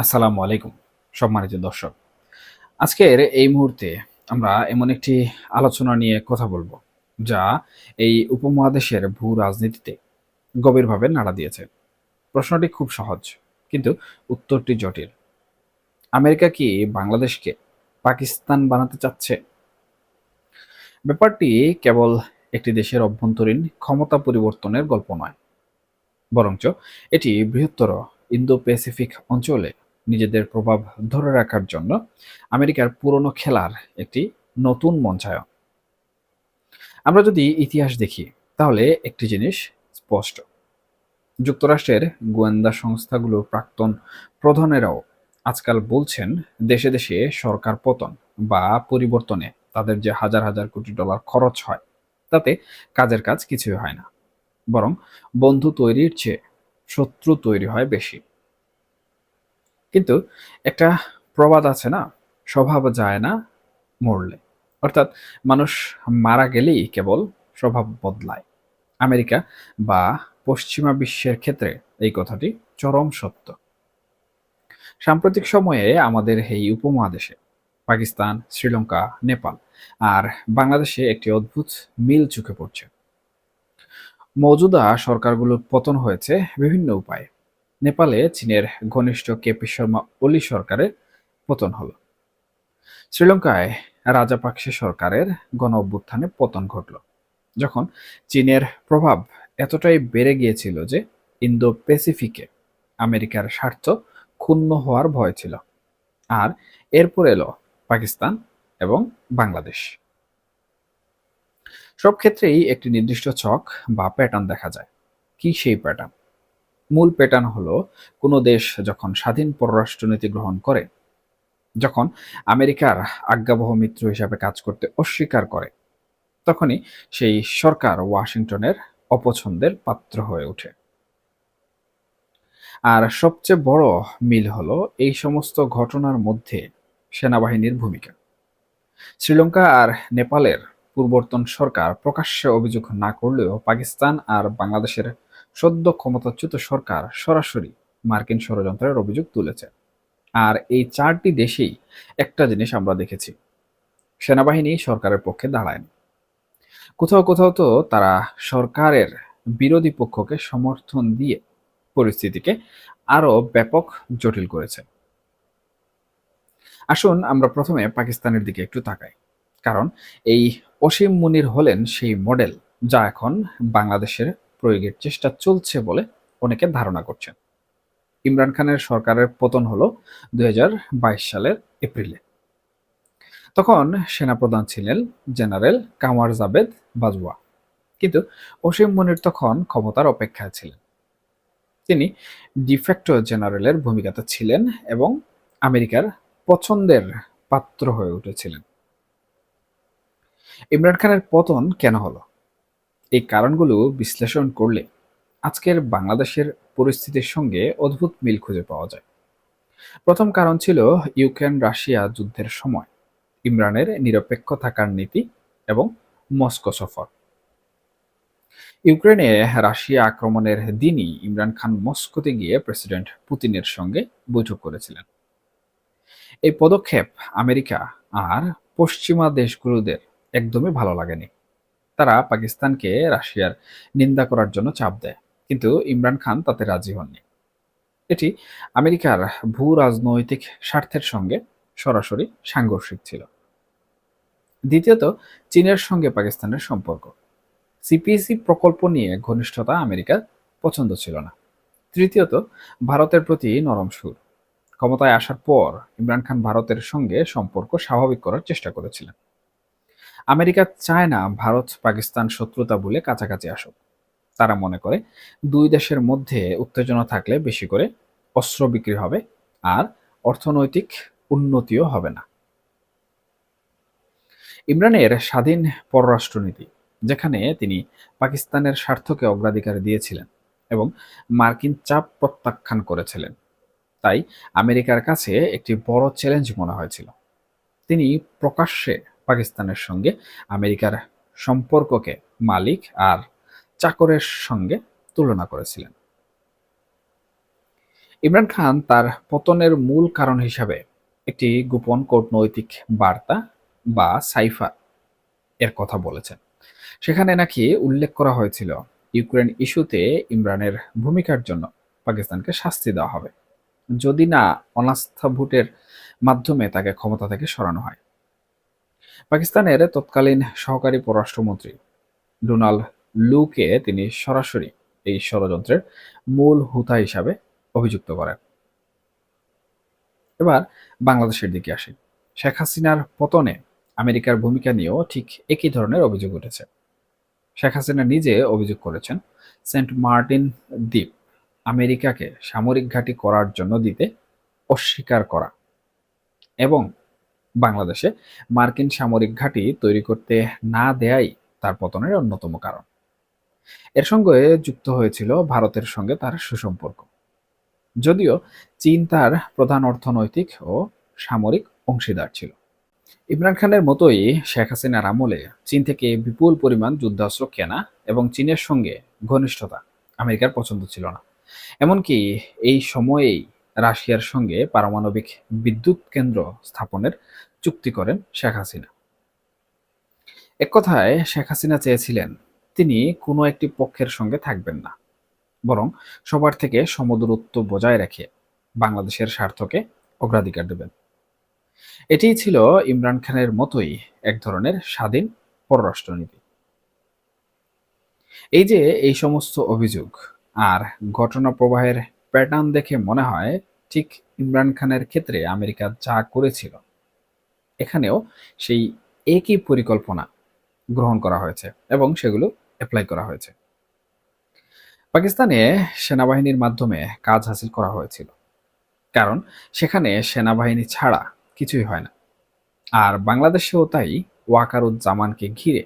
আসসালামু আলাইকুম, সম্মানিত দর্শক। আজকের এই মুহূর্তে আমরা এমন একটি আলোচনা নিয়ে কথা বলব, যা এই উপমহাদেশের ভূ রাজনীতিতে গভীরভাবে নাড়া দিয়েছে। প্রশ্নটি খুব সহজ, কিন্তু উত্তরটি জটিল। আমেরিকা কি বাংলাদেশকে পাকিস্তান বানাতে চাচ্ছে? ব্যাপারটি কেবল একটি দেশের অভ্যন্তরীণ ক্ষমতা পরিবর্তনের গল্প নয়, বরঞ্চ এটি বৃহত্তর ইন্দো প্যাসিফিক অঞ্চলে নিজেদের প্রভাব ধরে রাখার জন্য আমেরিকার পুরনো খেলার একটি নতুন মঞ্চায়ন। আমরা যদি ইতিহাস দেখি, তাহলে একটি জিনিস স্পষ্ট। যুক্তরাষ্ট্রের গোয়েন্দা সংস্থাগুলোর প্রাক্তন প্রধানেরাও আজকাল বলছেন, দেশে দেশে সরকার পতন বা পরিবর্তনে তাদের যে হাজার হাজার কোটি ডলার খরচ হয়, তাতে কাজের কাজ কিছুই হয় না। বরং বন্ধু তৈরির চেয়ে শত্রু তৈরি হয় বেশি। কিন্তু একটা প্রবাদ আছে না, স্বভাব যায় না মরলে। অর্থাৎ মানুষ মারা গেলেই কেবল স্বভাব বদলায়। আমেরিকা বা পশ্চিমা বিশ্বের ক্ষেত্রে এই কথাটি চরম সত্য। সাম্প্রতিক সময়ে আমাদের এই উপমহাদেশে, পাকিস্তান, শ্রীলঙ্কা, নেপাল আর বাংলাদেশে একটি অদ্ভুত মিল চোখে পড়ছে। মৌজুদা সরকারগুলোর পতন হয়েছে বিভিন্ন উপায়ে। নেপালে চীনের ঘনিষ্ঠ কেপি শর্মা ওলি সরকারের পতন হলো। শ্রীলঙ্কায় রাজাপাকসে সরকারের গণ অভ্যুত্থানে পতন ঘটল, যখন চীনের প্রভাব এতটাই বেড়ে গিয়েছিল যে ইন্দো প্যাসিফিকে আমেরিকার স্বার্থ ক্ষুণ্ণ হওয়ার ভয় ছিল। আর এরপর এলো পাকিস্তান এবং বাংলাদেশ। সব ক্ষেত্রেই একটি নির্দিষ্ট ছক বা প্যাটার্ন দেখা যায়। কি সেই প্যাটার্ন মূল প্যাটার্ন হলো কোনো দেশ যখন স্বাধীন পররাষ্ট্রনীতি গ্রহণ করে, যখন আমেরিকার আজ্ঞাবহ মিত্র হিসাবে কাজ করতে অস্বীকার করে, তখনই সেই সরকার ওয়াশিংটনের অপছন্দের পাত্র হয়ে ওঠে। আর সবচেয়ে বড় মিল হলো এই সমস্ত ঘটনার মধ্যে সেনাবাহিনীর ভূমিকা। শ্রীলঙ্কা আর নেপালের পূর্বর্তন সরকার প্রকাশ্যে অভিযোগ না করলেও পাকিস্তান আর বাংলাদেশের সদ্য ক্ষমতাচ্যুত সরকার সরাসরি মার্কিন ষড়যন্ত্রের অভিযোগ তুলেছে। আর এই চারটি দেশেই একটা জিনিস আমরা দেখেছি। সেনাবাহিনী সরকারের পক্ষে দাঁড়ায়নি। কোথাও কোথাও তো তারা সরকারের বিরোধী পক্ষকে সমর্থন দিয়ে পরিস্থিতিকে আরও ব্যাপক জটিল করেছে। আসুন আমরা প্রথমে পাকিস্তানের দিকে একটু তাকাই। কারণ এই অসীম মুনির হলেন সেই মডেল যা এখন বাংলাদেশের প্রয়োগের চেষ্টা চলছে বলে অনেকে ধারণা করছেন। ইমরান খানের সরকারের পতন হলো দুই সালের এপ্রিলে। তখন সেনাপ্রধান ছিলেন জেনারেল কামার জাবেদ বাজওয়া। কিন্তু অসীম মনির তখন ক্ষমতার অপেক্ষায় ছিলেন। তিনি ডিফেক্টো জেনারেলের ভূমিকাতে ছিলেন এবং আমেরিকার পছন্দের পাত্র হয়ে উঠেছিলেন। ইমরান খানের পতন কেন হলো? এই কারণগুলো বিশ্লেষণ করলে আজকের বাংলাদেশের পরিস্থিতির সঙ্গে অদ্ভুত মিল খুঁজে পাওয়া যায়। প্রথম কারণ ছিল ইউক্রেন রাশিয়া যুদ্ধের সময়, ইমরানের নিরপেক্ষ থাকার নীতি এবং মস্কো সফর। ইউক্রেনে রাশিয়া আক্রমণের দিনই ইমরান খান মস্কোতে গিয়ে প্রেসিডেন্ট পুতিনের সঙ্গে বৈঠক করেছিলেন। এই পদক্ষেপ আমেরিকা আর পশ্চিমা দেশগুলোদের একদমই ভালো লাগেনি। তারা পাকিস্তানকে রাশিয়ার নিন্দা করার জন্য চাপ দেয়, কিন্তু ইমরান খান তাতে রাজি হননি। এটি আমেরিকার ভূ রাজনৈতিক স্বার্থের সঙ্গে সরাসরি সাংঘর্ষিক ছিল। দ্বিতীয়ত, চীনের সঙ্গে পাকিস্তানের সম্পর্ক। সিপিএসি প্রকল্প নিয়ে ঘনিষ্ঠতা আমেরিকার পছন্দ ছিল না। তৃতীয়ত, ভারতের প্রতি নরম সুর। ক্ষমতায় আসার পর ইমরান খান ভারতের সঙ্গে সম্পর্ক স্বাভাবিক করার চেষ্টা করেছিলেন। আমেরিকা চায় না ভারত, পাকিস্তান শত্রুতা বলে কাছাকাছি আসুক। তারা মনে করে দুই দেশের মধ্যে উত্তেজনা থাকলে বেশি করে অস্ত্র বিক্রি হবে আর অর্থনৈতিক উন্নতিও হবে না। ইমরানের স্বাধীন পররাষ্ট্রনীতি, যেখানে তিনি পাকিস্তানের স্বার্থকে অগ্রাধিকার দিয়েছিলেন এবং মার্কিন চাপ প্রত্যাখ্যান করেছিলেন। তাই আমেরিকার কাছে একটি বড় চ্যালেঞ্জ মনে হয়েছিল। তিনি প্রকাশ্যে পাকিস্তানের সঙ্গে আমেরিকার সম্পর্ককে মালিক আর চাকরের সঙ্গে তুলনা করেছিলেন। ইমরান খান তার পতনের মূল কারণ হিসাবে একটি গোপন কূটনৈতিক বার্তা বা সাইফার এর কথা বলেছেন। সেখানে নাকি উল্লেখ করা হয়েছিল, ইউক্রেন ইস্যুতে ইমরানের ভূমিকার জন্য পাকিস্তানকে শাস্তি দেওয়া হবে, যদি না অনাস্থা ভোটের মাধ্যমে তাকে ক্ষমতা থেকে সরানো হয়। পাকিস্তানের তৎকালীন সহকারী পররাষ্ট্রমন্ত্রী ডোনাল্ড লুকে তিনি সরাসরি এই ষড়যন্ত্রের মূল হুতা হিসাবে অভিযুক্ত করেন। এবার বাংলাদেশের দিকে আসি। শেখ হাসিনার পতনে আমেরিকার ভূমিকা নিয়েও ঠিক একই ধরনের অভিযোগ উঠেছে। শেখ হাসিনা নিজে অভিযোগ করেছেন, সেন্ট মার্টিন দ্বীপ আমেরিকাকে সামরিক ঘাঁটি করার জন্য দিতে অস্বীকার করা এবং বাংলাদেশে মার্কিন সামরিক ঘাঁটি তৈরি করতে না দেয়াই তার পতনের অন্যতম কারণ। এর সঙ্গে যুক্ত হয়েছিল ভারতের সঙ্গে তার সুসম্পর্ক। যদিও চীন তার প্রধান অর্থনৈতিক ও সামরিক অংশীদার ছিল। ইমরান খানের মতোই শেখ হাসিনার আমলে চীন থেকে বিপুল পরিমাণ যুদ্ধাস্ত্র কেনা এবং চীনের সঙ্গে ঘনিষ্ঠতা আমেরিকার পছন্দ ছিল না। এমনকি এই সময়েই রাশিয়ার সঙ্গে পারমাণবিক বিদ্যুৎ কেন্দ্র স্থাপনের চুক্তি করেন শেখ হাসিনা। এক কথায়, শেখ হাসিনা চেয়েছিলেন তিনি কোনো একটি পক্ষের সঙ্গে থাকবেন না, বরং সবার থেকে সমদূরত্ব বজায় রেখে বাংলাদেশের স্বার্থকে অগ্রাধিকার দেবেন। এটিই ছিল ইমরান খানের মতোই এক ধরনের স্বাধীন পররাষ্ট্রনীতি। এই যে এই সমস্ত অভিযোগ আর ঘটনা প্রবাহের প্যাটার্ন দেখে মনে হয় ঠিক ইমরান খানের ক্ষেত্রে আমেরিকা যা করেছিল, এখানেও সেই একই পরিকল্পনা গ্রহণ করা হয়েছে এবং সেগুলো অ্যাপ্লাই করা হয়েছে। পাকিস্তানে সেনাবাহিনীর মাধ্যমে কাজ হাসিল করা হয়েছিল, কারণ সেখানে সেনাবাহিনী ছাড়া কিছুই হয় না। আর বাংলাদেশেও তাই ওয়াকারুজ্জামানকে ঘিরে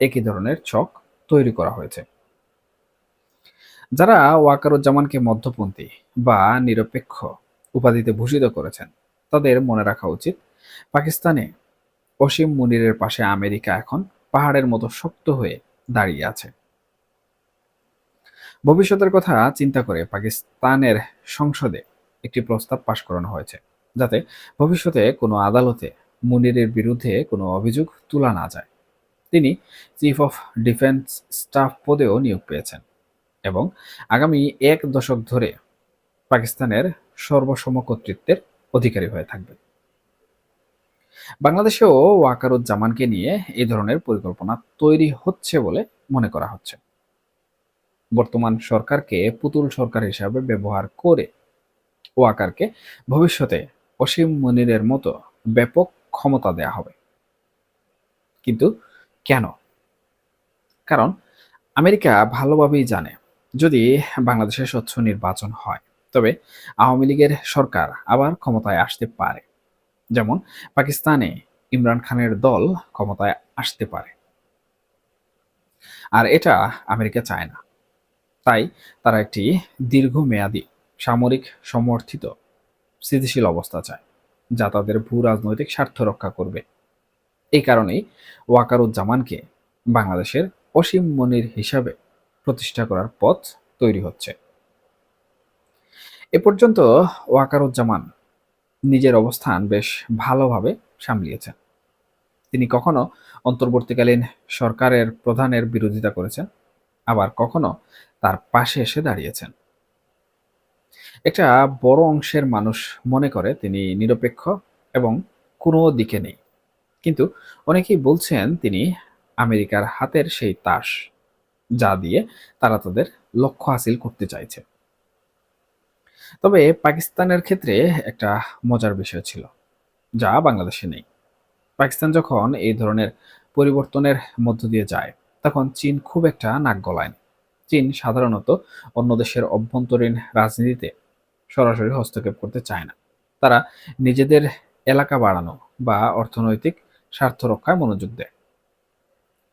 একই ধরনের ছক তৈরি করা হয়েছে। যারা ওয়াকারুজ্জামানকে মধ্যপন্থী বা নিরপেক্ষ উপাধিতে ভূষিত করেছেন, তাদের মনে রাখা উচিত, পাকিস্তানে অসীম মুনিরের পাশে আমেরিকা এখন পাহাড়ের মতো শক্ত হয়ে দাঁড়িয়ে আছে। ভবিষ্যতের কথা চিন্তা করে পাকিস্তানের সংসদে একটি প্রস্তাব পাশ করানো হয়েছে, যাতে ভবিষ্যতে কোনো আদালতে মুনিরের বিরুদ্ধে কোনো অভিযোগ তোলা না যায়। তিনি চিফ অফ ডিফেন্স স্টাফ পদেও নিয়োগ পেয়েছেন। এবং আগামী এক দশক ধরে পাকিস্তানের সর্বসম কর্তৃত্বের অধিকারী হয়ে থাকবে। বাংলাদেশেও ওয়াকারুজ্জামানকে নিয়ে এই ধরনের পরিকল্পনা তৈরি হচ্ছে বলে মনে করা হচ্ছে। বর্তমান সরকারকে পুতুল সরকার হিসাবে ব্যবহার করে ওয়াকারকে ভবিষ্যতে অসীম মনিরের মতো ব্যাপক ক্ষমতা দেয়া হবে। কিন্তু কেন? কারণ আমেরিকা ভালোভাবেই জানে যদি বাংলাদেশে স্বচ্ছ নির্বাচন হয়, তবে আওয়ামী লীগের সরকার আবার ক্ষমতায় আসতে পারে। যেমন পাকিস্তানে ইমরান খানের দল ক্ষমতায় আসতে পারে। আর এটা আমেরিকা চায় না। তাই তারা একটি দীর্ঘমেয়াদী, সামরিক সমর্থিত, স্থিতিশীল অবস্থা চায়, যা তাদের ভূ রাজনৈতিক স্বার্থ রক্ষা করবে। এই কারণেই ওয়াকারুজ্জামানকে বাংলাদেশের অসীম মনির হিসাবে প্রতিষ্ঠা করার পথ তৈরি হচ্ছে। এ পর্যন্ত ওয়াকারুজ্জামান নিজের অবস্থান বেশ ভালোভাবে সামলিয়েছেন। তিনি কখনো অন্তর্বর্তীকালীন সরকারের প্রধানের বিরোধিতা করেছেন, আবার কখনো তার পাশে এসে দাঁড়িয়েছেন। একটা বড় অংশের মানুষ মনে করে তিনি নিরপেক্ষ এবং কোনো দিকে নেই। কিন্তু অনেকেই বলছেন তিনি আমেরিকার হাতের সেই তাস। যা দিয়ে তারা তাদের লক্ষ্য হাসিল করতে চাইছে। তবে পাকিস্তানের ক্ষেত্রে একটা মজার বিষয় ছিল, যা বাংলাদেশে নেই। পাকিস্তান যখন এই ধরনের পরিবর্তনের মধ্য দিয়ে যায়, তখন চীন খুব একটা নাক গলায় চীন সাধারণত অন্য দেশের অভ্যন্তরীণ রাজনীতিতে সরাসরি হস্তক্ষেপ করতে চায় না। তারা নিজেদের এলাকা বাড়ানো বা অর্থনৈতিক স্বার্থ রক্ষায় মনোযোগ দেয়।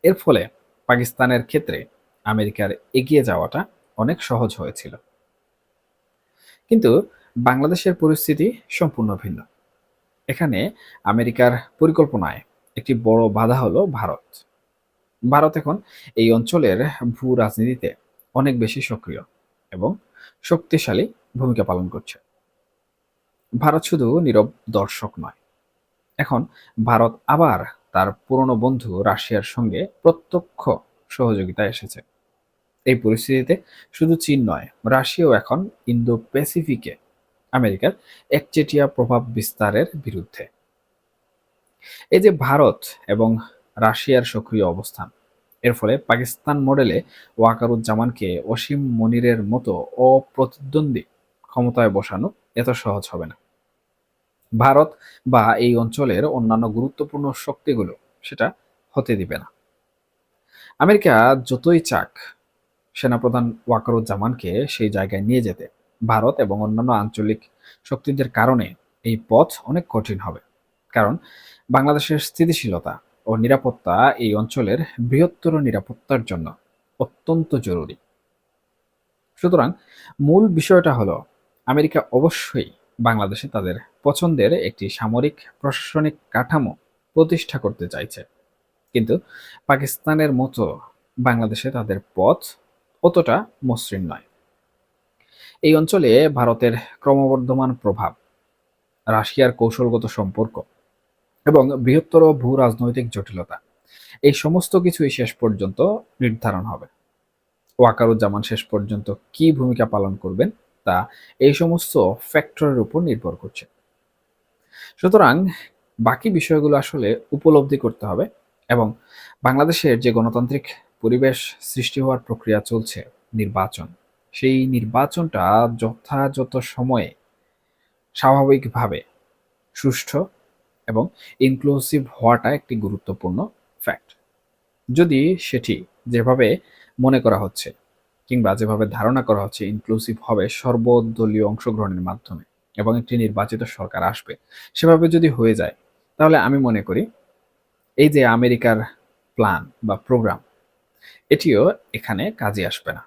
এর ফলে পাকিস্তানের ক্ষেত্রে আমেরিকার এগিয়ে যাওয়াটা অনেক সহজ হয়েছিল। কিন্তু বাংলাদেশের পরিস্থিতি সম্পূর্ণ ভিন্ন। এখানে আমেরিকার পরিকল্পনায় একটি বড় বাধা হলো ভারত। ভারত এখন এই অঞ্চলের ভূ রাজনীতিতে অনেক বেশি সক্রিয় এবং শক্তিশালী ভূমিকা পালন করছে। ভারত শুধু নীরব দর্শক নয়, এখন ভারত আবার তার পুরনো বন্ধু রাশিয়ার সঙ্গে প্রত্যক্ষ সহযোগিতা এসেছে। এই পরিস্থিতিতে শুধু চীন নয়, রাশিয়াও এখন ইন্দো প্যাসিফিকে আমেরিকার একচেটিয়া প্রভাব বিস্তারের বিরুদ্ধে। এই যে ভারত এবং রাশিয়ার সক্রিয় অবস্থান, এর ফলে পাকিস্তান মডেলে ওয়াকারুজ্জামানকে অসীম মনিরের মতো অপ্রতিদ্বন্দ্বী ক্ষমতায় বসানো এত সহজ হবে না। ভারত বা এই অঞ্চলের অন্যান্য গুরুত্বপূর্ণ শক্তিগুলো সেটা হতে দিবে না। আমেরিকা যতই চাক সেনাপ্রধান ওয়াকারুজ্জামানকে সেই জায়গায় নিয়ে যেতে। ভারত এবং অন্যান্য আঞ্চলিক শক্তিদের কারণে এই পথ অনেক কঠিন হবে। কারণ বাংলাদেশের স্থিতিশীলতা ও নিরাপত্তা এই অঞ্চলের বৃহত্তর নিরাপত্তার জন্য অত্যন্ত জরুরি। সুতরাং মূল বিষয়টা হলো, আমেরিকা অবশ্যই বাংলাদেশে তাদের পছন্দের একটি সামরিক প্রশাসনিক কাঠামো প্রতিষ্ঠা করতে চাইছে। কিন্তু পাকিস্তানের মতো বাংলাদেশে তাদের পথ অতটা মসৃণ নয়। এই অঞ্চলে ভারতের ক্রমবর্ধমান প্রভাব, রাশিয়ার কৌশলগত সম্পর্ক এবং বৃহত্তর ভূ রাজনৈতিক জটিলতা, এই সমস্ত কিছুই শেষ পর্যন্ত নির্ধারণ হবে। ওয়াকারুজ্জামান শেষ পর্যন্ত কি ভূমিকা পালন করবেন তা এই সমস্ত ফ্যাক্টরের উপর নির্ভর করছে। সুতরাং বাকি বিষয়গুলো আসলে উপলব্ধি করতে হবে এবং বাংলাদেশের যে গণতান্ত্রিক পরিবেশ সৃষ্টি হওয়ার প্রক্রিয়া চলছে, নির্বাচন। সেই নির্বাচনটা যথাযথ সময়ে স্বাভাবিকভাবে সুষ্ঠু এবং ইনক্লুসিভ হওয়াটা একটি গুরুত্বপূর্ণ ফ্যাক্ট যদি সেটি যেভাবে মনে করা হচ্ছে কিংবা যেভাবে ধারণা করা হচ্ছে ইনক্লুসিভ হবে সর্বদলীয় অংশগ্রহণের মাধ্যমে এবং একটি নির্বাচিত সরকার আসবে, সেভাবে যদি হয়ে যায়, তাহলে আমি মনে করি এই যে আমেরিকার প্ল্যান বা প্রোগ্রাম এটিও এখানে কাজে আসবে না।